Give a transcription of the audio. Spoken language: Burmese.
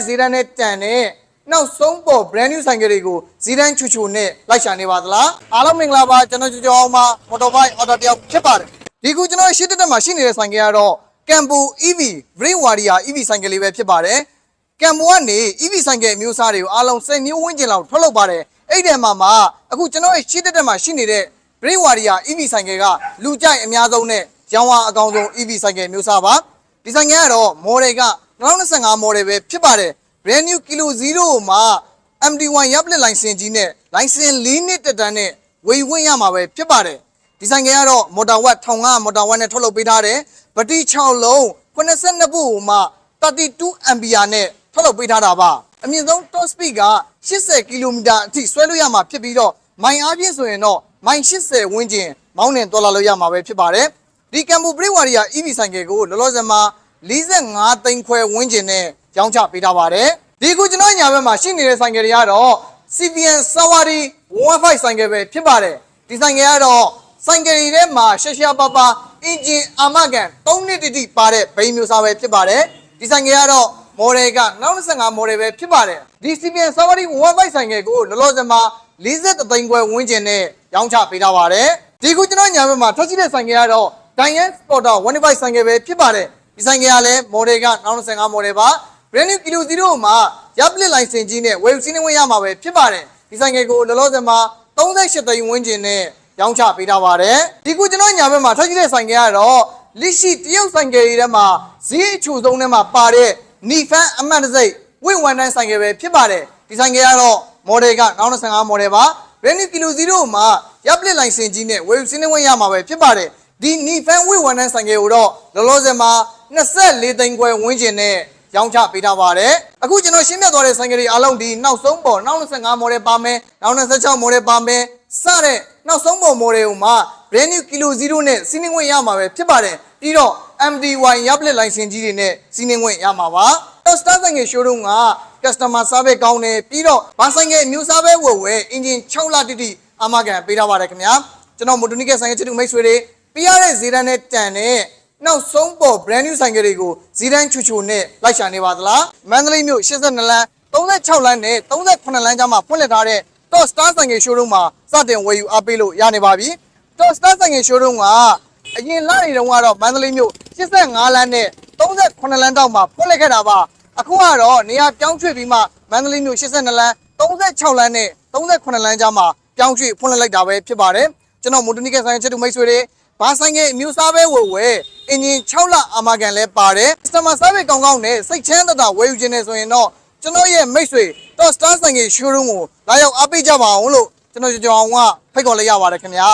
တဲ့ဈေးတန်းနဲ့တန်တဲ့နောက်ဆုံးပေါ် brand new ဆိုင်ကယ်တွေကိုဈေးတန်းချူချူနဲ့လိုက်ရှာနေပါသလားအားလုံးမင်္ဂလာပါကျွန်တော်ကြောကြောအောင်ပါ motorbike order တယောက်ဖြစ်ပါတယ်ဒီခုကျွန်တော်ရှေ့တက်တက်မှာရှိနေတဲ့ဆိုင်ကယ်ကတော့ Campo EV Brain Warrior EV ဆိုင်ကယ်လေးပဲဖြစ်ပါတယ်ကမ်မိုကနေ EV ဆိုင်ကယ်အမျိုးအစားတွေကိုအားလုံး10မျိုးဝန်းကျင်လောက်ထုတ်လုပ်ပါတယ်အဲ့ဒီမှာမှာအခုကျွန်တော်ရဲ့ရှေ့တက်တက်မှာရှိနေတဲ့ Brain Warrior EV ဆိုင်ကယ်ကလူကြိုက်အများဆုံးနဲ့ရောင်းဝအကောင်ဆုံး EV ဆိုင်ကယ်မျိုးစားပါဒီဆိုင်ကယ်ကတော့ model က 2025 model ပဲဖြစ်ပါတယ် brand new kilo 0မှာ MD1 ရပ်ပလက်လိုင်စင်ကြီးနဲ့လိုင်စင်၄နှစ်တက်တန်းနဲ့ဝေဝင်ရမှာပဲဖြစ်ပါတယ်ဒီဆိုင်ကယ်ကတော့ motor watt 1500 motor watt နဲ့ထုတ်လုပ်ပေးထားတယ်ဗတိ6လုံး82ဘုမှာ32 ampere နဲ့ထုတ်လုပ်ပေးထားတာပါအမြင့်ဆုံး top speed က80 km အထိဆွဲလို့ရမှာဖြစ်ပြီးတော့မိုင်အားဖြင့်ဆိုရင်တော့မိုင်80ဝန်းကျင်မောင်းနှင်တော်လာလို့ရမှာပဲဖြစ်ပါတယ်ဒီကမ်ဘူဘရိဝါရီယာ EV ဆိုင်ကယ်ကိုလောလောဆယ်မှာ 45သိန်းခွဲဝန်းကျင်နဲ့ရောင်းချပေးထားပါတယ်ဒီခုကျွန်တော်ညာဘက်မှာရှိနေတဲ့ဆိုင်ကယ်တွေကတော့ CVN Sawari 15ဆိုင်ကယ်ပဲဖြစ်ပါတယ်ဒီဆိုင်ကယ်ကတော့ဆိုင်ကယ်တွေထဲမှာရှာရှာပါပါအင်ဂျင်အာမခံ3နှစ်တိတိပါတဲ့ဘိန်းမျိုးစားပဲဖြစ်ပါတယ်ဒီဆိုင်ကယ်ကတော့ model က95 model ပဲဖြစ်ပါတယ်ဒီ CVN Sawari 15ဆိုင်ကယ်ကိုလောလောဆယ်မှာ43သိန်းခွဲဝန်းကျင်နဲ့ရောင်းချပေးထားပါတယ်ဒီခုကျွန်တော်ညာဘက်မှာထွက်ရှိတဲ့ဆိုင်ကယ်ကတော့ Diane Sporter 15ဆိုင်ကယ်ပဲဖြစ်ပါတယ် ဒီဆိုင်ကယ်ကလည်း model က95 model ပါ brand new kilo 0မှာရပ်ပလစ်လိုင်စင်ကြီးနဲ့ဝယ်ယူစီးနှင်းဝင်ရမှာပဲဖြစ်ပါတယ်ဒီဆိုင်ကယ်ကိုလောလောဆယ်မှာ38သိန်းဝန်းကျင်နဲ့ရောင်းချပေးထားပါတယ်ဒီခုကျွန်တော်ညာဘက်မှာထွက်ရှိတဲ့ဆိုင်ကယ်ကတော့လက်ရှိတရုတ်ဆိုင်ကယ်တွေထဲမှာဈေးအချိုဆုံးထဲမှာပါတဲ့နီဖန်အမှတ်တစိတ်ဝင့်ဝန်တန်းဆိုင်ကယ်ပဲဖြစ်ပါတယ်ဒီဆိုင်ကယ်ကတော့ model က95 model ပါ brand new kilo 0မှာရပ်ပလစ်လိုင်စင်ကြီးနဲ့ဝယ်ယူစီးနှင်းဝင်ရမှာပဲဖြစ်ပါတယ်ဒီနီဖန်ဝင့်ဝန်တန်းဆိုင်ကယ်ကိုတော့လောလောဆယ်မှာ 24သိန်းခွဲဝန်းကျင်နဲ့ရောင်းချပေးထားပါတယ်အခုကျွန်တော်ရှင်းပြသွားတဲ့ဆိုင်ကယ်တွေအားလုံးဒီနောက်ဆုံးပေါ်2025 model ပါမယ်2026 model ပါမယ်စတဲ့နောက်ဆုံးပေါ် model ကိုမှ brand new kilo 0နဲ့စီးနှင်းဝင်ရမှာပဲဖြစ်ပါတယ်ပြီးတော့ MD1 ရပ်ပလက်လိုင်စင်ကြီးတွေနဲ့စီးနှင်းဝင်ရမှာပါတော့ star ဆိုင်ကယ် showroom က customer service ကောင်းတယ်ပြီးတော့ဘာဆိုင်ကယ်အမျိုးအစားပဲဝယ်ဝယ် engine 6လတိတိအမကန်ပေးထားပါတယ်ခင်ဗျာကျွန်တော်မိုတိုနီကဆိုင်ကယ်ချစ်သူမိတ်ဆွေတွေပြရတဲ့ဈေးတန်းနဲ့တန်တဲ့ နောက်ဆုံးပေါ် brand new ဆိုင်ကယ်တွေကိုဇီးတန်းချူချူနဲ့လိုက်ရှာနေပါသလားမန္တလေးမြို့82လမ်း36လမ်းနဲ့38လမ်းကြားမှာဖွင့်လှစ်ထားတဲ့ Top Star ဆိုင်ကယ် showroom မှာစတင်ဝယ်ယူအားပေးလို့ရနေပါပြီ Top Star ဆိုင်ကယ် showroom ကအရင်လနေတုန်းကတော့မန္တလေးမြို့85လမ်းနဲ့38လမ်းတောက်မှာဖွင့်လှစ်ခဲ့တာပါအခုကတော့နေရာပြောင်းရွှေ့ပြီးမှမန္တလေးမြို့82လမ်း36လမ်းနဲ့38လမ်းကြားမှာပြောင်းရွှေ့ဖွင့်လှစ်လိုက်တာပဲဖြစ်ပါတယ်ကျွန်တော်မိုတိုနီကဆိုင်ကယ်ချစ်သူမိတ်ဆွေတွေ ဘာဆိုင်ကအမျိုးစားပဲဝယ်ဝယ်အင်ဂျင်6လအာမကန်လဲပါတယ် customer service ကောင်းကောင်းနဲ့စိတ်ချမ်းသာသာဝယ်ယူခြင်းနဲ့ဆိုရင်တော့ကျွန်တော်ရဲ့မိတ်ဆွေ Top Star ဆိုင်က showroom ကိုလာရောက်အားပေးကြပါအောင်လို့ကျွန်တော်ကြောင်အောင်ကဖိတ်ခေါ်လိုက်ရပါတယ်ခင်ဗျာ